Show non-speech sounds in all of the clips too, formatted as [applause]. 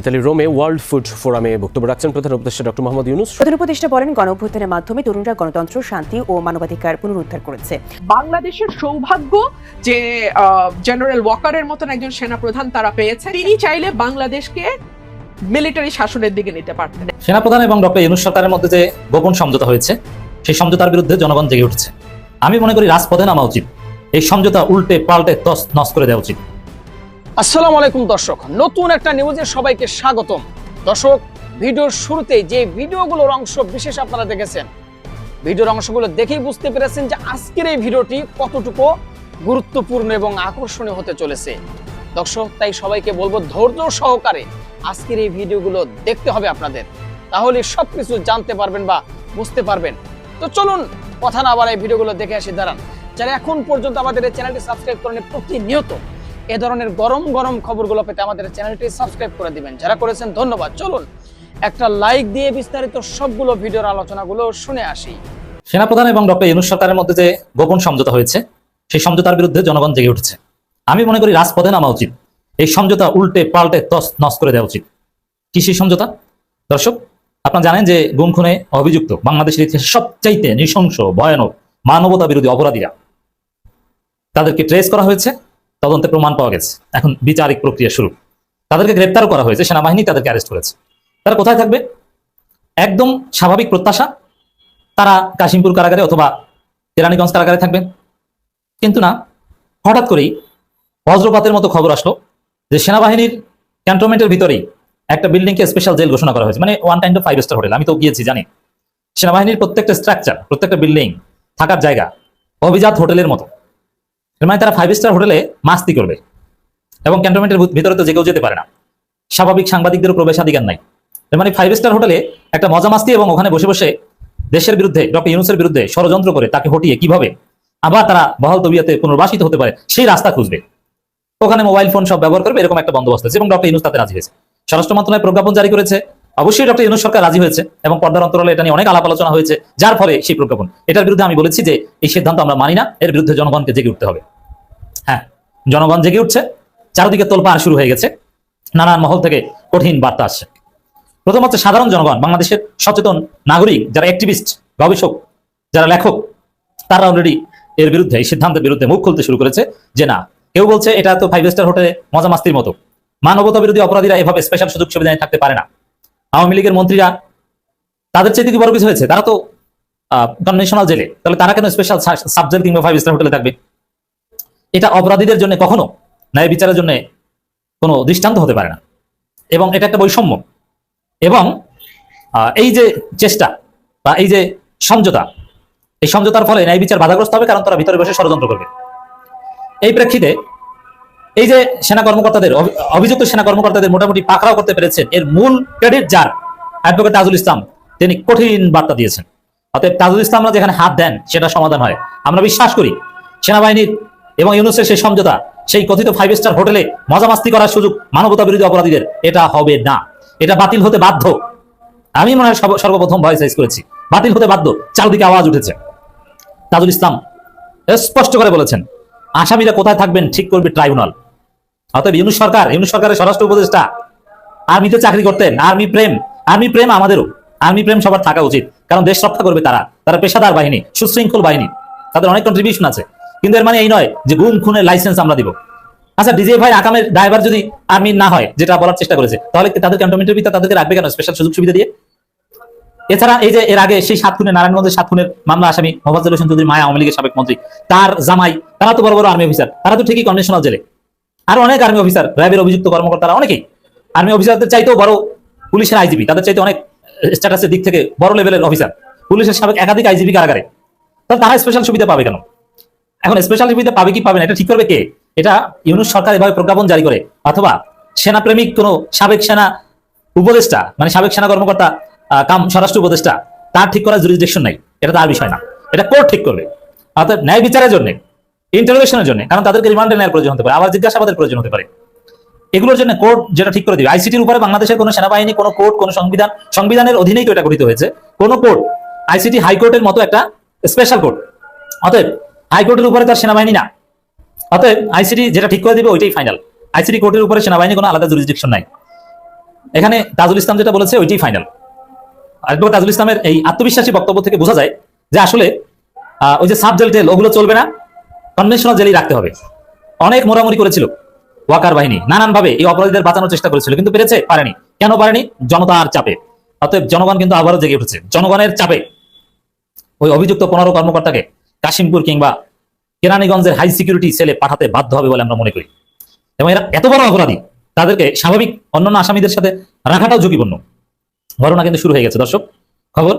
ইতালির রোমে world food ফোরামে বক্তব্য রাখছেন প্রধান উপদেষ্টা ডক্টর মোহাম্মদ ইউনুস। প্রধান উপদেষ্টা বলেন গণ অভ্যুত্থানের মাধ্যমে তরুণরা গণতন্ত্র শান্তি ও মানবাধিকার পুনরুদ্ধার করেছে। বাংলাদেশের সৌভাগ্য যে জেনারেল ওয়াকারের মতন একজন সেনাপ্রধান তারা পেয়েছে। তিনি চাইলে বাংলাদেশকে মিলিটারি শাসনের দিকে নিতে পারতেন। সেনাপ্রধান এবং ডক্টর ইউনুস সরকারের মধ্যে যে গোপন সমঝোতা হয়েছে সেই সমঝোতার বিরুদ্ধে জনগণ জেগে উঠছে। আমি মনে করি রাজপথে নামা উচিত। এই সমঝোতা উল্টে পাল্টে তস নস করে দেওয়া উচিত। আসসালামু আলাইকুম দর্শক, নতুন একটা নিউজে সবাইকে স্বাগতম। দর্শক, ভিডিওর শুরুতেই যে ভিডিওগুলোর অংশ বিশেষ আপনারা দেখেছেন, ভিডিওর অংশগুলো দেখেই বুঝতে পেরেছেন যে আজকের এই ভিডিওটি কতটুকু গুরুত্বপূর্ণ এবং আকর্ষণীয় হতে চলেছে। দর্শক, তাই সবাইকে বলব ধৈর্য সহকারে আজকের এই ভিডিওগুলো দেখতে হবে আপনাদের। তাহলে সব কিছু জানতে পারবেন বা বুঝতে পারবেন। তো চলুন, কথা না আবার এই ভিডিওগুলো দেখে আসি, দাঁড়ান। যারা এখন পর্যন্ত আমাদের এই চ্যানেলটি সাবস্ক্রাইব করেন প্রতিনিয়ত এ ধরনের গরম গরম খবরগুলো পেতে আমাদের চ্যানেলটি সাবস্ক্রাইব করে দিবেন। যারা করেছেন, ধন্যবাদ। চলুন, একটা লাইক দিয়ে বিস্তারিত সবগুলো ভিডিওর আলোচনাগুলো শুনে আসি। সেনাপ্রধান এবং ডক্টর ইউনুস সরকারের মধ্যে যে গোপন সমঝোতা হয়েছে, সেই সমঝোতার বিরুদ্ধে জনগণ জেগে উঠছে। আমি মনে করি রাজপথে নামা উচিত। এই সমঝোতা উল্টে পাল্টে তস নস করে দেওয়া উচিত। কি সেই সমঝোতা? দর্শক, আপনারা জানেন যে গুম খুনে অভিযুক্ত বাংলাদেশের ইতিহাসে সবচাইতে নৃশংস, ভয়ানক মানবতা বিরোধী অপরাধীরা। তাদেরকে ট্রেস করা হয়েছে। তদন্তে প্রমাণ পাওয়া গেছে। এখন বিচারিক প্রক্রিয়া শুরু। তাদেরকে গ্রেপ্তারও করা হয়েছে, সেনাবাহিনী তাদেরকে অ্যারেস্ট করেছে। তারা কোথায় থাকবে? একদম স্বাভাবিক প্রত্যাশা, তারা কাশিমপুর কারাগারে অথবা কেরানীগঞ্জ কারাগারে থাকবেন কিন্তু না, হঠাৎ করেই বজ্রপাতের মতো খবর আসলো যে সেনাবাহিনীর ক্যান্টনমেন্টের ভিতরেই একটা বিল্ডিংকে স্পেশাল জেল ঘোষণা করা হয়েছে। মানে one kind of five star hotel আমি তো গিয়েছি, জানি। সেনাবাহিনীর প্রত্যেকটা স্ট্রাকচার প্রত্যেকটা বিল্ডিং থাকার জায়গা অভিজাত হোটেলের মতো। মানে তারা ফাইভ স্টার হোটেলে মাস্তি করবে। এবং ক্যান্টনমেন্টের ভিতরে তো যে কেউ যেতে পারে না। স্বাভাবিক সাংবাদিকদেরও প্রবেশাধিকার নাই। মানে ফাইভ স্টার হোটেলে একটা মজা মাস্তি এবং ওখানে বসে বসে দেশের বিরুদ্ধে, ডক্টর ইউনুসের বিরুদ্ধে ষড়যন্ত্র করে, তাকে হটিয়ে কীভাবে আবার তারা বহাল তবিয়াতে পুনর্বাসিত হতে পারে, সেই রাস্তা খুঁজবে। ওখানে মোবাইল ফোন সব ব্যবহার করবে, এরকম একটা বন্দোবস্ত আছে এবং ডক্টর ইউনুস তাতে রাজি হয়েছে। স্বরাষ্ট্র মন্ত্রণালয় প্রজ্ঞাপন জারি করেছে। অবশ্যই ডক্টর ইউনুস সরকার রাজি হয়েছে এবং পর্দার অন্তরালে এটা নিয়ে অনেক আলাপ আলোচনা হয়েছে, যার ফলে সেই প্রজ্ঞাপন। এটার বিরুদ্ধে আমি বলেছি যে এই সিদ্ধান্ত আমরা মানি না, এর বিরুদ্ধে জনগণকে জেগে উঠতে হবে। হ্যাঁ জনগণ জেগে উঠছে, চারদিকে তোলপাড় শুরু হয়ে গেছে, নানান মহল থেকে কঠিন বার্তা আসছে। প্রথম হচ্ছে সাধারণ জনগণ, বাংলাদেশের সচেতন নাগরিক, যারা অ্যাক্টিভিস্ট গবেষক, যারা লেখক, তারা অলরেডি এর বিরুদ্ধে, এই সিদ্ধান্তের বিরুদ্ধে মুখ খুলতে শুরু করেছে যে না, কেউ বলছে এটা তো ফাইভ স্টার হোটেলে মজা মাস্তির মতো। মানবতা বিরোধী অপরাধীরা এভাবে স্পেশাল সুযোগ সুবিধা থাকতে পারে না। আওয়ামী লীগের মন্ত্রীরা তাদের চাইতে কি বড় কিছু হয়েছে? তারা তো কনভেনশনাল জেলে। তাহলে তারা কেন স্পেশাল সাব জেল কিংবা ফাইভ স্টার হোটেলে থাকবে? এটা অপরাধীদের জন্য কখনো ন্যায় বিচারের জন্য কোনো দৃষ্টান্ত হতে পারে না। এবং এটা একটা বৈষম্য। এবং এই যে চেষ্টা বা এই যে সমঝোতা, এই সমঝোতার ফলে ন্যায় বিচার বাধাগ্রস্ত হবে কারণ তারা ভিতরে বসে ষড়যন্ত্র করবে। এই প্রেক্ষিতে এই যে সেনা কর্মকর্তাদের অভিযুক্ত সেনা কর্মকর্তাদের মোটামুটি পাকড়াও করতে পেরেছেন, এর মূল ক্রেডিট যার? অ্যাডভোকেট তাজুল ইসলাম, তিনি কঠিন বার্তা দিয়েছেন। অতএব তাজুল ইসলামরা যেখানে হাত দেন, সেটা সমাধান হয়। আমরা বিশ্বাস করি, সেনাবাহিনীর এবং ইউনুসের সেই সমঝোতা, সেই কথিত ফাইভ স্টার হোটেলে মজা মাস্তি করার সুযোগ মানবতা বিরোধী অপরাধীদের, এটা হবে না। এটা বাতিল হতে বাধ্য। আমি মনে হয় সর্বপ্রথম ভয়েস রাইজ করেছি। বাতিল হতে বাধ্য। চারদিকে আওয়াজ উঠেছে। তাজুল ইসলাম স্পষ্ট করে বলেছেন, আসামিরা কোথায় থাকবেন ঠিক করবে ট্রাইব্যুনাল অতএব ইউনুস সরকার, ইউনুস সরকারের স্বরাষ্ট্র উপদেষ্টা। আর্মিতে চাকরি করতেন, আর্মি প্রেম আর্মি প্রেম আমাদেরও। আর্মি প্রেম সবার থাকা উচিত, কারণ দেশ রক্ষা করবে তারা তারা পেশাদার বাহিনী, সুশৃঙ্খল বাহিনী, তাদের অনেক কন্ট্রিবিউশন আছে। কিন্তু এর মানে এই নয় যে গুম, খুনের লাইসেন্স আমরা দিব। আচ্ছা ডিজে ভাই আকামের ড্রাইভার যদি আর্মি না হয়, যেটা বলার চেষ্টা করেছে, তাহলে তাদের ক্যান্টনমেন্টের ভিতরে তাদেরকে রাখবে কেন? স্পেশাল সুযোগ সুবিধা দিয়ে? এছাড়া এই যে এর আগে সেই সাত খুনের, নারায়ণগঞ্জের সাত খুনের মামলা আসামি মোহাম্মদ হোসেন চৌধুরী মায়া আওয়ামী লীগের সাবেক মন্ত্রী, তার জামাই, তারা তো বড় বড় আর্মি অফিসার তারা তো ঠিকই কন্ডিশনাল জেলে। আর অনেক আর্মি অফিসার র্যাবের অভিযুক্ত কর্মকর্তারা অনেকেই আর্মি অফিসারদের চাইতেও বড় পুলিশের আইজিপি তাদের চাইতে অনেক স্ট্যাটাসের দিক থেকে বড় লেভেলের অফিসার পুলিশের সাবেক একাধিক আইজিপি কারাগারে। তাহলে তারা স্পেশাল সুবিধা পাবে কেন? এখন স্পেশাল সুবিধা পাবে কি পাবে না, এটা ঠিক করবে কে? এটা ইউনুস সরকার এভাবে প্রজ্ঞাপন জারি করে, অথবা সেনাপ্রেমিক কোনো সাবেক সেনা উপদেষ্টা মানে সাবেক সেনা কর্মকর্তা কাম, স্বরাষ্ট্র উপদেষ্টা, তার ঠিক করার জুরিসডিকশন নাই, এটা তার বিষয় না, এটা কোর্ট ঠিক করবে। অর্থাৎ ন্যায় বিচারের জন্য ইন্টারোগেশনের জন্য, কারণ তাদেরকে রিমান্ডে নেওয়ার প্রয়োজন হতে পারে, আবার জিজ্ঞাসাবাদের প্রয়োজন হতে পারে। এগুলোর জন্য কোর্ট যেটা ঠিক করে দিবে আইসিটির উপরে বাংলাদেশের কোনো সেনাবাহিনী, কোনো কোর্ট কোনো সংবিধান, সংবিধানের অধীনেই তো এটা গঠিত হয়েছে। কোনো কোর্ট আইসিটি হাইকোর্টের মতো একটা স্পেশাল কোর্ট অতএব হাইকোর্টের উপরে তার সেনাবাহিনী না। অতএব আইসিটি যেটা ঠিক করে দিবে, ওইটাই ফাইনাল আইসিটি কোর্টের উপরে সেনাবাহিনী কোনো আলাদা জুরিসডিকশন নাই। এখানে তাজুল ইসলাম যেটা বলেছে, ওইটাই ফাইনাল আরেকবার তাজুল ইসলামের এই আত্মবিশ্বাসী বক্তব্য থেকে বোঝা যায় যে আসলে ওই যে সাব জেল টেল ওগুলো চলবে না। কনভেনশনাল জেলেই রাখতে হবে। অনেক মোড়ামুড়ি করেছিল ওয়াকার বাহিনী। নানান ভাবে এই অপরাধীদের বাঁচানোর চেষ্টা করেছিল, কিন্তু পেরেছে, পারেনি। কেন পারেনি? জনতার চাপে। অতএব জনগণ কিন্তু আবারও জেগে উঠেছে। জনগণের চাপে। ওই অভিযুক্ত পনেরো কর্মকর্তাকে কাশিমপুর কিংবা কেরানীগঞ্জের হাই সিকিউরিটি সেলে পাঠাতে বাধ্য হবে বলে আমরা মনে করি। এবং এরা এত বড় অপরাধী, তাদেরকে স্বাভাবিক অন্যান্য আসামিদের সাথে রাখাটাও ঝুঁকিপূর্ণ। ঘটনা কিন্তু শুরু হয়ে গেছে। দর্শক, খবর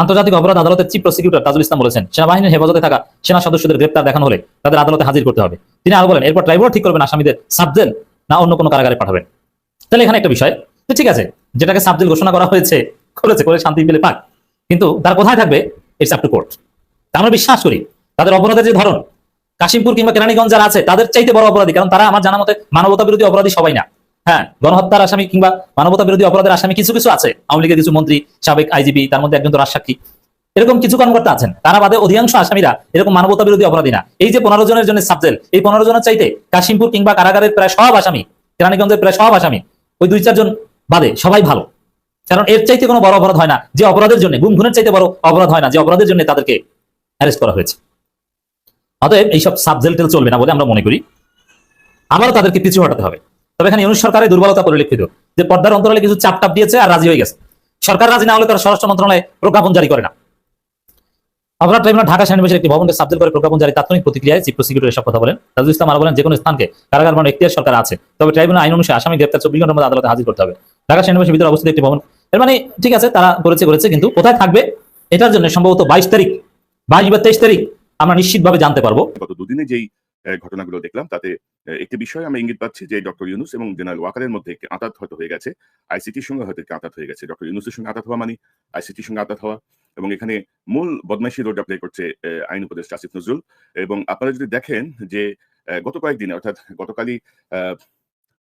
আন্তর্জাতিক অপরাধ আদালতের চিফ প্রসিকিউটর তাজুল ইসলাম বলেছেন, সেনাবাহিনীর হেফাজতে থাকা সেনা সদস্যদের গ্রেপ্তার দেখানো হলে তাদের আদালতে হাজির করতে হবে। তিনি আরও বলেন, এরপর ট্রাইব্যুনাল ঠিক করবেন, আসামিদের সাবজেল না অন্য কোনো কারাগারে পাঠাবেন। তাহলে এখানে একটা বিষয়, তো ঠিক আছে, যেটাকে সাবজেল ঘোষণা করা হয়েছে, করেছে, করে শান্তি পেলে পাক। কিন্তু তার কোথায় থাকবে ইটস আপ টু কোর্ট আমরা বিশ্বাস করি, তাদের অপরাধের যে ধরন, কাশিমপুর কিংবা কেরানীগঞ্জ যারা আছে, তাদের চাইতে বড় অপরাধী, কারণ তারা আমার জানা মতে মানবতা বিরোধী অপরাধী সবাই না। হ্যাঁ গণহত্যার আসামি কিংবা মানবতা বিরোধী অপরাধের আসামি কিছু কিছু আছে। আওয়ামী লীগের কিছু মন্ত্রী, সাবেক আইজিপি, তার মধ্যে একজন তো রাজসাক্ষী। এরকম কিছু কর্মকর্তা আছেন। তারা বাদে অধিকাংশ আসামিরা এরকম মানবতা বিরোধী অপরাধী না। এই যে পনেরো জনের জন্য সাবজেল, এই পনেরো জনের চাইতে কাশিমপুর কিংবা কারাগারের প্রায় সব আসামি, কেরানীগঞ্জের প্রায় সব আসামি, ওই দুই চারজন বাদে সবাই ভালো। কারণ এর চাইতে কোনো বড় অপরাধ হয় না। যে অপরাধের জন্য গুম খুনের চাইতে বড় অপরাধ হয় না। যে অপরাধের জন্য তাদেরকে অ্যারেস্ট করা হয়েছে। অতএব এইসব সাবজেল চলবে না বলে আমরা মনে করি। আবারও তাদেরকে পিছু হটাতে হবে। তবে এখানে ইউনুস সরকারের দুর্বলতা পরিলক্ষিত, যে পর্দার অন্তরালে কিছু চাপ টাপ দিয়েছে আর রাজি হয়ে গেছে। সরকার রাজি না হলে তারা স্বরাষ্ট্র মন্ত্রণালয়ে প্রজ্ঞাপন জারি করে না। অপরাধ ট্রাইব্যুনাল, ঢাকা সেনানিবাসের একটি ভবনকে সাবজেল করে প্রজ্ঞাপন জারি, তাৎক্ষণিক প্রতিক্রিয়ায় চিফ প্রসিকিউটর এসব কথা বলেন। তাজুল ইসলাম আরও বলেন, যে কোনো স্থানকে কারাগার মানে এখতিয়ার সরকার আছে, তবে ট্রাইব্যুনাল আইন অনুসারে আসামি গ্রেপ্তার চব্বিশ ঘণ্টার মধ্যে আদালতে হাজির করতে হবে। ঢাকা সেনানিবাসের ভিতরে অবস্থিত একটি ভবন, এর মানে ঠিক আছে, তারা করেছে করেছে, কিন্তু কোথায় থাকবে, এটার জন্য সম্ভবত বাইশ তারিখ, বাইশ বা তেইশ তারিখ আমরা নিশ্চিতভাবে জানতে পারব। গত দুদিনে যেই ঘটনাগুলো দেখলাম। তাতে একটি বিষয় আমরা ইঙ্গিত পাচ্ছি যে ডক্টর ইউনুস এবং জেনারেল ওয়াকারের মধ্যে একটি আঁতাত হয়তো হয়ে গেছে। আইসিটির সঙ্গে হয়তো একটি আঁতাত হয়ে গেছে। ডক্টর ইউনুসের সঙ্গে আঁতাত হওয়া মানে আইসিটির সঙ্গে আঁতাত হওয়া। এবং এখানে মূল বদমাইশি রোডটা প্লে করছে আইন উপদেষ্টা আসিফ নজরুল। এবং আপনারা যদি দেখেন যে গত কয়েকদিনে, অর্থাৎ গতকালই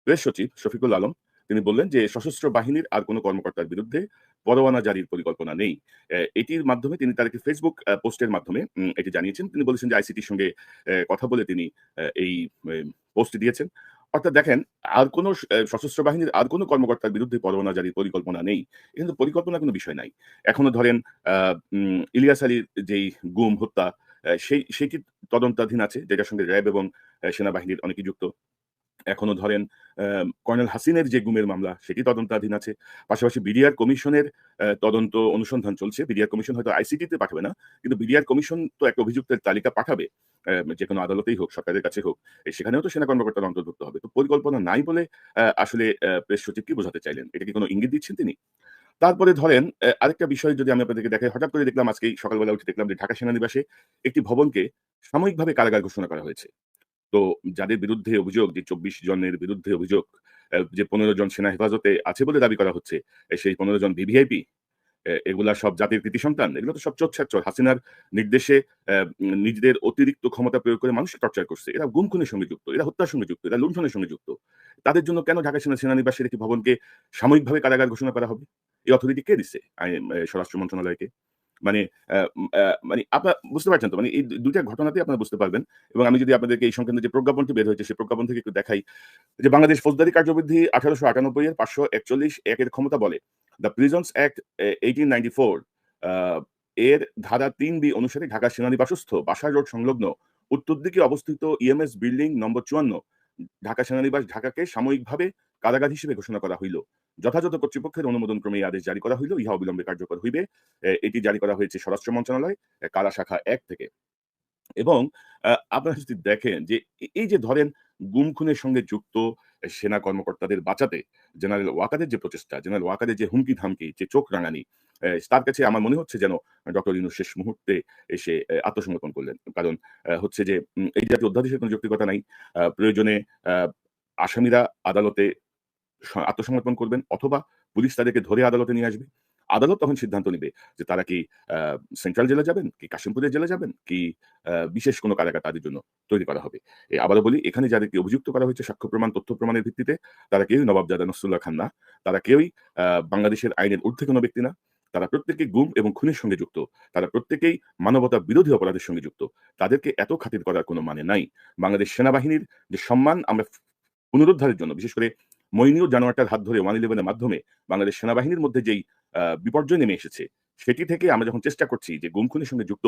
প্রেস সচিব শফিকুল আলম, তিনি বললেন যে সশস্ত্র বাহিনীর আর কোনো কর্মকর্তার বিরুদ্ধে পরোয়ানা জারির পরিকল্পনা নেই। এটির মাধ্যমে তিনি তার একটি ফেসবুক পোস্টের মাধ্যমে এটি জানিয়েছেন। তিনি বলেছেন যে আইসিটির সঙ্গে কথা বলে তিনি এই পোস্ট দিয়েছেন। অর্থাৎ দেখেন, আর কোনো সশস্ত্র বাহিনীর আর কোনো কর্মকর্তার বিরুদ্ধে পরোয়ানা জারির পরিকল্পনা নেই। কিন্তু পরিকল্পনা কোনো বিষয় নাই। এখনও ধরেন ইলিয়াস আলীর যেই গুম, হত্যা সেই সেটি তদন্তাধীন আছে, যেটার সঙ্গে র্যাব এবং সেনাবাহিনীর অনেকে যুক্ত? এখনও ধরেন কর্নেল হাসিনের যে গুমের মামলা, সেটি তদন্তাধীন আছে। পাশাপাশি বিডিআর কমিশনের তদন্ত অনুসন্ধান চলছে। বিডিআর কমিশন হয়তো আইসিটিতে পাঠাবে না, কিন্তু বিডিআর কমিশন তো একটা অভিযুক্তের তালিকা পাঠাবে যে কোনো আদালতেই হোক, সরকারের কাছে হোক সেখানেও তো সেনা কর্মকর্তার অন্তর্ভুক্ত হবে। তো পরিকল্পনা নাই বলে আসলে প্রেস সচিব কি বোঝাতে চাইলেন। এটা কি কোনো ইঙ্গিত দিচ্ছেন তিনি? তারপরে ধরেন আরেকটা বিষয় যদি আমি আপনাদেরকে দেখাই, হঠাৎ করে দেখলাম আজকে সকালবেলা উঠে দেখলাম যে ঢাকা সেনানিবাসে একটি ভবনকে সাময়িকভাবে কারাগার ঘোষণা করা হয়েছে। তো যাদের বিরুদ্ধে অভিযোগ, যে চব্বিশ জনের বিরুদ্ধে অভিযোগ যে পনেরো জন সেনা হেফাজতে আছে বলে দাবি করা হচ্ছে সেই পনেরো জন ভিভিআইপি এগুলা সব জাতির কৃতি সন্তান, এগুলো তো সব চোচ্ছাচ্ছর হাসিনার নির্দেশে নিজেদের অতিরিক্ত ক্ষমতা প্রয়োগ করে মানুষকে টর্চার করছে। এরা গুম খুনের সঙ্গে যুক্ত, এরা হত্যার সঙ্গে যুক্ত, এরা লুণ্ঠনের সঙ্গে যুক্ত। তাদের জন্য কেন ঢাকা সেনা সেনানিবাসের একটি ভবনকে সাময়িকভাবে কারাগার ঘোষণা করা হবে? এই অথরিটি কে দিচ্ছে স্বরাষ্ট্র মন্ত্রণালয়কে? মানে মানে আপনার বুঝতে পারছেন তো? মানে এই দুইটা ঘটনাতেই আপনারা বুঝতে পারবেন। এবং আমি যদি আপনাদেরকে এই সংক্রান্ত যে প্রজ্ঞাপনটি বের হয়েছে, সেই প্রজ্ঞাপন থেকে একটু দেখাই যে বাংলাদেশ ফৌজদারি কার্যবিধি আঠারোশো আটানব্বই এর পাঁচশো একচল্লিশ একের ক্ষমতা বলে। The prisons act eighteen four এর ধারা তিন বি অনুসারে ঢাকা সেনানিবাসস্থ বাসা রোড সংলগ্ন, উত্তর দিকে অবস্থিত ইএমএস বিল্ডিং নম্বর চুয়ান্ন, ঢাকা সেনানিবাস ঢাকাকে সাময়িকভাবে কারাগার হিসেবে ঘোষণা করা হইল। যথাযথ কর্তৃপক্ষের অনুমোদন ক্রমে এই আদেশ জারি করা হইল। ইহা অবিলম্বে কার্যকর হইবে। এটি জারি করা হয়েছে স্বরাষ্ট্র মন্ত্রণালয় কারা শাখা এক থেকে। এবং আপনারা যদি দেখেন যে এই যে ধরেন গুম খুনের সঙ্গে যুক্ত সেনা কর্মকর্তাদের বাঁচাতে জেনারেল ওয়াকারের যে প্রচেষ্টা, জেনারেল ওয়াকারের যে হুমকি ধামকি যে চোখ রাঙানি তার কাছে আমার মনে হচ্ছে যেন ডক্টর ইনু শেষ মুহূর্তে এসে আত্মসমর্পণ করলেন। কারণ হচ্ছে যে এই জাতীয় অধ্যাদেশের কোনো যৌক্তিকতা নাই। প্রয়োজনে আসামিরা আদালতে আত্মসমর্পণ করবেন অথবা পুলিশ তাদেরকে ধরে আদালতে নিয়ে আসবে। আদালত তখন সিদ্ধান্ত নেবে যে তারা কি সেন্ট্রাল জেলে যাবেন, কি কাশিমপুরের জেলে যাবেন, কি বিশেষ কোনো কারাগার তাদের জন্য তৈরি করা হবে। আবারও বলি, এখানে যাদেরকে অভিযুক্ত করা হয়েছে সাক্ষ্য প্রমাণ, তথ্য প্রমাণের ভিত্তিতে, তারা কেউই নবাবজাদা নসরুল্লাহ খান না। তারা কেউই বাংলাদেশের আইনের ঊর্ধ্বে কোনো ব্যক্তি না। তারা প্রত্যেকেই গুম এবং খুনের সঙ্গে যুক্ত। তারা প্রত্যেকেই মানবতা বিরোধী অপরাধের সঙ্গে যুক্ত। তাদেরকে এত খাতির করার কোনো মানে নাই। বাংলাদেশ সেনাবাহিনীর যে সম্মান আমরা পুনরুদ্ধারের জন্য, বিশেষ করে মইনীয় জানোয়ারটার হাত ধরে ওয়ান ইলেভেনের মাধ্যমে বাংলাদেশ সেনাবাহিনীর মধ্যে যেই বিপর্যয় নেমে এসেছে, সেটি থেকে আমরা যখন চেষ্টা করছি যে গুম খুনের সঙ্গে যুক্ত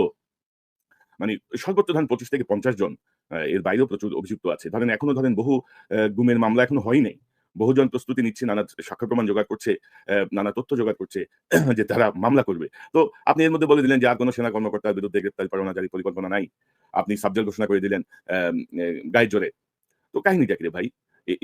মানে সর্বোচ্চ ধরেন পঁচিশ থেকে পঞ্চাশ জন এর বাইরেও প্রচুর অভিযুক্ত আছে। ধরেন এখনও ধরেন বহু গুমের মামলা এখনও হয় নাই। বহুজন প্রস্তুতি নিচ্ছে, নানা সাক্ষ্য প্রমাণ জোগাড় করছে নানা তথ্য জোগাড় করছে [clears throat] যে তারা মামলা করবে। তো আপনি এর মধ্যে বলে দিলেন যে আর কোনো সেনা কর্মকর্তার বিরুদ্ধে গ্রেপ্তারি পরোয়ানা জারি পরিকল্পনা নাই। আপনি সাবজেক্ট ঘোষণা করে দিলেন গায়ের জোরে। তো কাহিনীটা কি রে ভাই?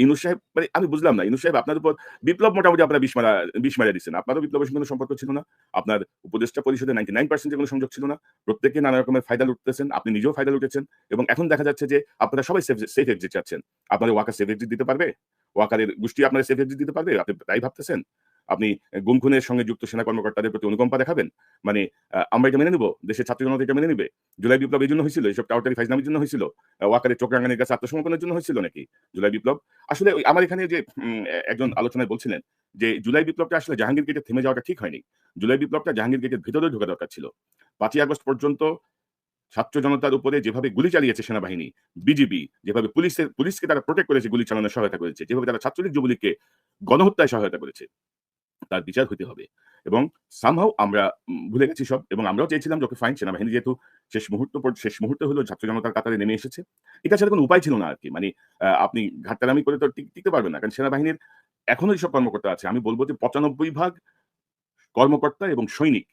ইনুস সাহেব মানে আমি বুঝলাম না, ইনু সাহেব, আপনার উপর বিপ্লব মোটামুটি আপনারা বিষ মারা বিষ মারা দিচ্ছেন। আপনারও বিপ্লবের সঙ্গে কোনো সম্পর্ক ছিল না, আপনার উপদেষ্টা পরিষদে নাইনটি নাইন পার্সেন্টের কোনো সংযোগ ছিল না, প্রত্যেকে নানা রকমের ফায়দা লুটতেছেন, আপনি নিজেও ফায়দা লুটেছেন, এবং এখন দেখা যাচ্ছে যে আপনারা সবাই সেফ সেফ এক্সিট চাচ্ছেন। আপনাদের ওয়াকার সেফ এক্সিট দিতে পারবে? ওয়াকারের গোষ্ঠী আপনারা সেফ এক্সিট দিতে পারবে? আপনি তাই ভাবতেছেন? আপনি গুম খুনের সঙ্গে যুক্ত সেনা কর্মকর্তাদের প্রতি অনুকম্পা দেখাবেন? মানে আমরা এটা মেনে নেব? দেশের ছাত্র জনতা এটা মেনে নেবে? জুলাই বিপ্লব এই জন্য হয়েছিল? এইসব টাউটারি ফাইজনামির জন্য হয়েছিল? ওয়াকারের চোখ রাঙানির কাছে আত্মসমর্পণের জন্য হয়েছিল নাকি জুলাই বিপ্লব? আসলে আমার এখানে যে একজন আলোচনায় বলছিলেন যে, জুলাই বিপ্লবটা আসলে জাহাঙ্গীর গেটে থেমে যাওয়াটা ঠিক হয়নি। জুলাই বিপ্লবটা জাহাঙ্গীর গেটের ভিতরে ঢোকা দরকার ছিল। পাঁচই আগস্ট পর্যন্ত ছাত্র জনতার উপরে যেভাবে গুলি চালিয়েছে সেনাবাহিনী, বিজিবি, যেভাবে পুলিশের, পুলিশকে তারা প্রোটেক্ট করেছে, গুলি চালানোর সহায়তা করেছে, যেভাবে তারা ছাত্রলীগ যুবলীগকে গণহত্যায় সহায়তা করেছে তার বিচার হতে হবে। এবং সামহাও আমরা ভুলে গেছি সব, এবং আমরাও চেয়েছিলাম যে ফাইন সেনাবাহিনী যেহেতু শেষ মুহূর্ত শেষ মুহূর্তে হলো, ছাত্র জনতার কাতারে নেমে এসেছে। এটা ছাড়া কোনো উপায় ছিল না আর কি মানে আপনি ঘাটতারামি করে তো টিক- টিকতে পারবেন না, কারণ সেনাবাহিনীর এখনও যেসব কর্মকর্তা আছে, আমি বলব যে পঁচানব্বই ভাগ কর্মকর্তা এবং সৈনিক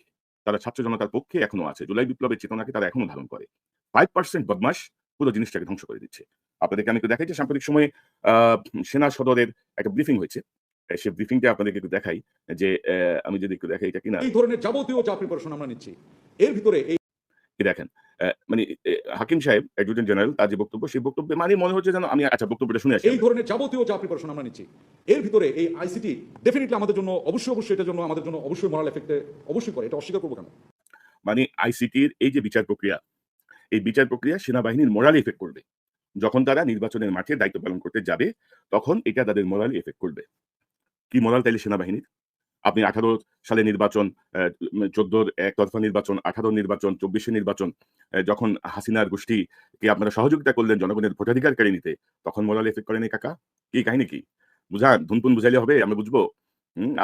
তারা ছাত্র জনতার পক্ষে এখনও আছে। জুলাই বিপ্লবের চেতনাকে তারা এখনও ধারণ করে। ফাইভ পার্সেন্ট বদমাস পুরো জিনিসটাকে ধ্বংস করে দিচ্ছে। আপনাদেরকে আমি একটু দেখাই যে সাম্প্রতিক সময়ে সেনা সদরের একটা ব্রিফিং হয়েছে। সে ব্রিফিংটা আপনাদেরকে একটু দেখাই যে আমি যদি একটু দেখাই এটা কিনা। এই ধরনের যাবতীয় প্রিপারেশন আমরা নিচ্ছি। এর ভিতরে এই দেখেন মানে হাকিম সাহেব অ্যাডভোকেট জেনারেল তার যে বক্তব্য সেই বক্তব্যে মানে মনে হচ্ছে যেন আমি আচ্ছা বক্তব্যটা শুনে আসি এই ধরনের যাবতীয় প্রিপারেশন আমরা নিচ্ছি। এর ভিতরে এই আইসিটি ডেফিনেটলি আমাদের জন্য অবশ্যই অবশ্যই এটার জন্য আমাদের জন্য অবশ্যই মরাল এফেক্টে অবশ্যই করে এটা অস্বীকার করব কেন? মানে আইসিটির এই যে বিচার প্রক্রিয়া এই বিচার প্রক্রিয়া সেনাবাহিনীর মোরালি এফেক্ট করবে। যখন তারা নির্বাচনের মাঠে দায়িত্ব পালন করতে যাবে তখন এটা তাদের মোরালি এফেক্ট করবে। কি মোরাল তাইলে সেনাবাহিনীর? আপনি আঠারো সালে নির্বাচন চোদ্দোর একতরফা নির্বাচন, আঠারো নির্বাচন, চব্বিশে নির্বাচন যখন হাসিনার গোষ্ঠীকে আপনারা সহযোগিতা করলেন জনগণের ভোটাধিকার নিতে তখন মোরাল এফেক্ট করেনি কাকা? কি কাহিনী কি? বুঝান, ধুনপুন বুঝাইলে হবে আমরা বুঝব।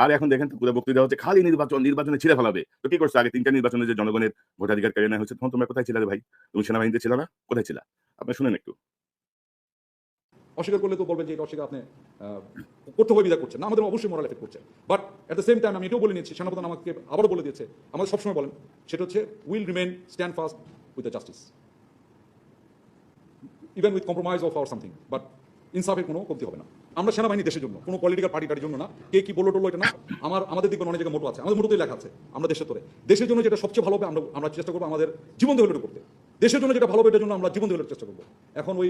আর এখন দেখেন তো পুরো বক্তৃতা হচ্ছে খালি নির্বাচন, নির্বাচনে ছিঁড়ে ফেলাবে। তো কি করছে? আগে তিনটা নির্বাচনে যে জনগণের ভোটাধিকার কেড়ে নেওয়া হয়েছে, তখন তোমরা কোথায় ছিলে ভাই? তুমি সেনাবাহিনীতে ছিল না? কোথায় ছিল? আপনি শুনেন একটু। অস্বীকার করলে তো বলবেন যে এটা অস্বীকার আপনি করতে হবে বিদা করছেন। না, আমাদের অবশ্যই মরাল এফেক্ট করছে। But at the same time আমি এটাও বলে নিচ্ছি, সেনাপ্রধান আমাকে আবারও বলে দিয়েছে, আমাদের সবসময় বলেন, সেটা হচ্ছে will remain stand fast with the justice even with compromise of our something but ইনসাফের কোনো কমতি হবে না। আমরা সেনাবাহিনী দেশের জন্য, কোনো পলিটিক্যাল পার্টিটার জন্য না, কে কি বলল টললো এটা না, আমার, আমাদের দিকে অনেক জায়গায় মোটো আছে, আমাদের মোটোতেই লেখা আছে, আমরা দেশের তোরে। দেশের জন্য যেটা সবচেয়ে ভালো হবে, আমরা আমরা চেষ্টা করব আমাদের জীবন দেহলের করতে দেশের জন্য যেটা ভালো হবে, এটার জন্য আমরা জীবন দেহলের চেষ্টা করব। এখন ওই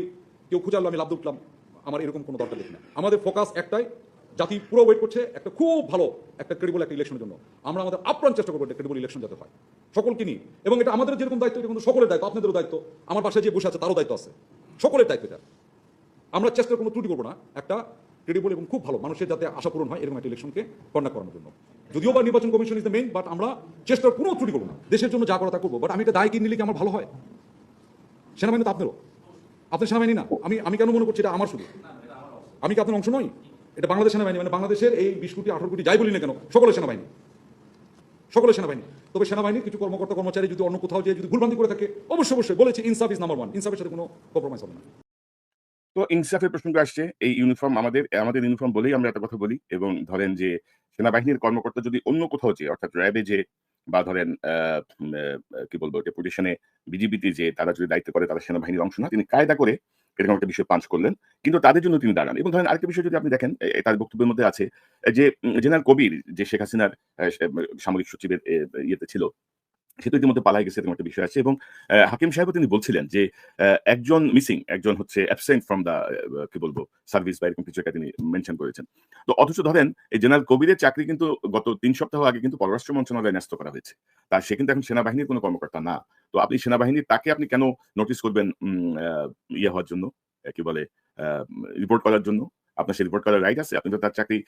কেউ খুঁজালো আমি লাভ উঠলাম আমার এরকম কোনো দরকার দেখি না আমাদের ফোকাস একটাই, জাতি পুরো ওয়েট করছে একটা খুব ভালো, একটা ক্রেডিবল একটা ইলেকশনের জন্য। আমরা আমাদের আপ্রাণ চেষ্টা করব একটা ক্রেডিবল ইলেকশন যাতে হয়। সকলকে নিয়ে। এবং এটা আমাদের যেরকম দায়িত্ব, এটা কিন্তু সকলের দায়িত্ব, আপনাদেরও দায়িত্ব। আমার পাশে যে বসে আছে, তারও দায়িত্ব আছে। সকলের দায়িত্ব এটা। আমরা চেষ্টার কোনো ত্রুটি করব না। একটা ক্রেডিবল এবং খুব ভালো মানুষের যাতে আশা পূরণ হয় এরকম একটা ইলেকশনকে কন্ডাক্ট করানোর জন্য। যদিও বা নির্বাচন commission is the main but আমরা চেষ্টার কোনো ত্রুটি করব না। দেশের জন্য যা করা তা করব বাট আমি এটা দায় কি নিলে কি আমার ভালো হয়? সেনাবাহিনী তো আপনারও। আপনার সেনাবাহিনী না। আমি আমি কেন মনে করছি এটা আমার শুধু? আমি কি আপনার অংশ নই? এটা বাংলাদেশ সেনাবাহিনী মানে বাংলাদেশের এই বিশ কোটি, আঠারো কোটি, যাই বলি না কেন, সকলের সেনাবাহিনী। সকলের সেনাবাহিনী। তবে সেনাবাহিনীর কিছু কর্মকর্তা, কর্মচারী যদি অন্য কোথাও যে যদি ভুলভ্রান্তি করে থাকে, অবশ্যই অবশ্যই বলেছি ইনসাফ ইজ নাম্বার ওয়ান ইনসাফের সাথে কোনো কম্প্রোমাইজ হবে না। তো ইনসাফের প্রসঙ্গ আসছে, এই ইউনিফর্ম আমাদের আমাদের ইউনিফর্ম বলেই আমরা একটা কথা বলি, এবং ধরেন যে সেনাবাহিনীর কর্মকর্তা যদি অন্য কোথাও যে অর্থাৎ র্যাবে যে বা ধরেন কি বলব ডেপুটেশনে বিজিবিতে যে তারা যদি দায়িত্ব করে তারা সেনাবাহিনীর অংশ না, তিনি কায়দা করে এরকম একটা বিষয় পাঞ্চ করলেন। কিন্তু তাদের জন্য তিনি দাঁড়ান। এবং ধরেন আরেকটা বিষয় যদি আপনি দেখেন তার বক্তব্যের মধ্যে আছে, যে জেনারেল কবির, যে শেখ হাসিনার সামরিক সচিবের ইয়েতে ছিল সে তো ইতিমধ্যে পালাই গেছে, এরকম একটা বিষয় আছে। এবং হাকিম সাহেবও তিনি বলছিলেন যে একজন মিসিং একজন হচ্ছে অ্যাবসেন্ট ফ্রম দা কি বলব সার্ভিস বা এরকম কিছু একটা তিনি মেনশন করেছেন। তো অথচ ধরেন, এই জেনারেল কবিরের চাকরি কিন্তু গত তিন সপ্তাহ আগে কিন্তু পররাষ্ট্র মন্ত্রণালয়ে ন্যস্ত করা হয়েছে। তার সে কিন্তু এখন সেনাবাহিনীর কোনো কর্মকর্তা না। তো আপনি সেনাবাহিনীর, তাকে আপনি কেন নোটিস করবেন ইয়ে হওয়ার জন্য? কি বলে রিপোর্ট করার জন্য? আপনার সে রিপোর্ট করার রাইট আছে, আপনি তো তার চাকরি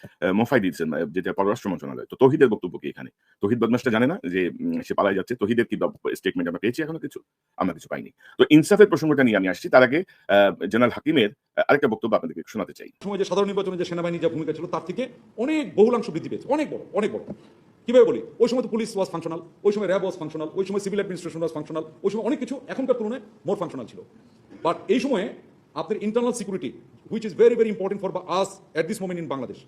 মোফাই দিয়েছেন যেটা পররাষ্ট্র মন্ত্রণালয়। তো তহিদের বক্তব্য কি এখানে? তহিদ বদমাসটা জানে না যে সে পালাই যাচ্ছে। তহিদের কি স্টেটমেন্ট আমরা পেয়েছি এখনও কিছু? আমরা কিছু পাইনি। তো ইনসাফের প্রসঙ্গটা নিয়ে আমি আসছি। তার আগে জেনারেল হাকিমের আরেকটা বক্তব্য আপনাদেরকে শোনাতে চাই। সময় যে সাধারণ নির্বাচনে যে সেনাবাহিনী যা ভূমিকা ছিল, তার থেকে অনেক বহুলাংশ বৃদ্ধি পেয়েছে। অনেক বড় অনেক বড়। কীভাবে বলি? ওই সময় তো পুলিশ ওয়াজ ফাংশনাল ওই সময় র্যাব ওয়াজ ফাংশনাল ওই সময় সিভিল অ্যাডমিনিস্ট্রেশন ওয়াজ ফাংশনাল ওই সময় অনেক কিছু এখনকার তুলনায় মোর ফাংশনাল ছিল। বাট এই সময়ে আপনার internal security which is very very important for us at this moment in Bangladesh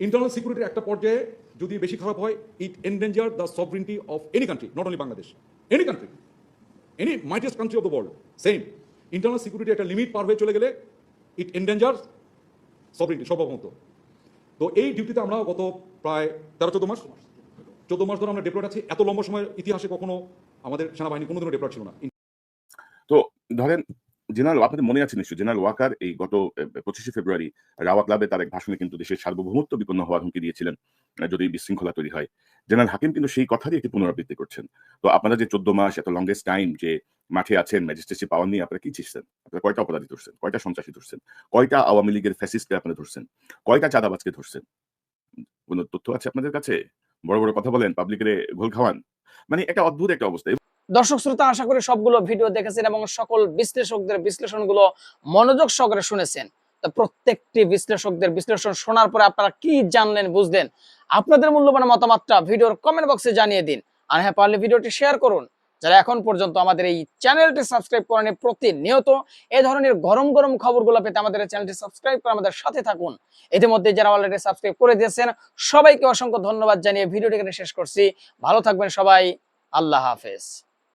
internal সিকিউরিটির একটা পর্যায়ে যদি বেশি খারাপ হয় it endanger the sovereignty of any country not only Bangladesh any country any mightest country of the world same internal security একটা limit পার হয়ে চলে গেলে ইট এন্ডেঞ্জার সভরিনটি সর্বভৌমত্ব। তো এই ডিউটিতে আমরা গত প্রায় তেরো, চোদ্দ মাস চোদ্দ মাস ধরে আমরা ডেপ্লয়েড আছি। এত লম্বা সময় ইতিহাসে কখনো আমাদের সেনাবাহিনী কোনোদিনও ডেপ্লয়েড ছিল না। তো ধরেন জেনারেল আপনাদের মনে আছে নিশ্চয় জেনারেল ওয়াকার এই গত পঁচিশে ফেব্রুয়ারি রাওয়া ক্লাবে তার এক ভাষণে কিন্তু দেশের সার্বভৌমত্ব বিপন্ন হওয়ার হুমকি দিয়েছিলেন যদি বিশৃঙ্খলা তৈরি হয়। জেনারেল হাকিম কিন্তু সেই কথারই একটি পুনরাবৃত্তি করছেন। তো আপনারা যে চোদ্দ মাস, এত লংগেস্ট টাইম যে মাঠে আছেন ম্যাজিস্ট্রেসি পাওয়ার নিয়ে আপনারা কি চেয়েছেন আপনারা কয়টা অপরাধী ধরছেন? কয়টা সন্ত্রাসী ধরছেন? কয়টা আওয়ামী লীগের ফ্যাসিস্টকে আপনারা ধরছেন? কয়টা চাঁদাবাজকে ধরছেন? কোন তথ্য আছে আপনাদের কাছে? বড় বড় কথা বলেন পাবলিকের ঘোল খাওয়ান। মানে একটা অদ্ভুত একটা অবস্থা। দর্শক শ্রোতা, আশা করি সবগুলো ভিডিও দেখেছেন এবং সকল বিশ্লেষকদের বিশ্লেষণগুলো মনোযোগ সহকারে শুনেছেন। প্রত্যেকটি বিশ্লেষকদের বিশ্লেষণ শোনার পরে আপনারা কি জানলেন, বুঝলেন? আপনাদের মূল্যবান মতামতটা ভিডিওর কমেন্ট বক্সে জানিয়ে দিন। আর হ্যাঁ পারলে ভিডিওটি শেয়ার করুন। যারা এখন পর্যন্ত আমাদের এই চ্যানেলটি সাবস্ক্রাইব করেনি প্রতিনিয়ত এই ধরনের গরম গরম খবরগুলো পেতে আমাদের চ্যানেলটি সাবস্ক্রাইব করে আমাদের সাথে থাকুন। ইতিমধ্যে যারা অলরেডি সাবস্ক্রাইব করে দিয়েছেন, সবাইকে অসংখ্য ধন্যবাদ জানিয়ে ভিডিওটি এখানে শেষ করছি। ভালো থাকবেন সবাই। আল্লাহ হাফেজ।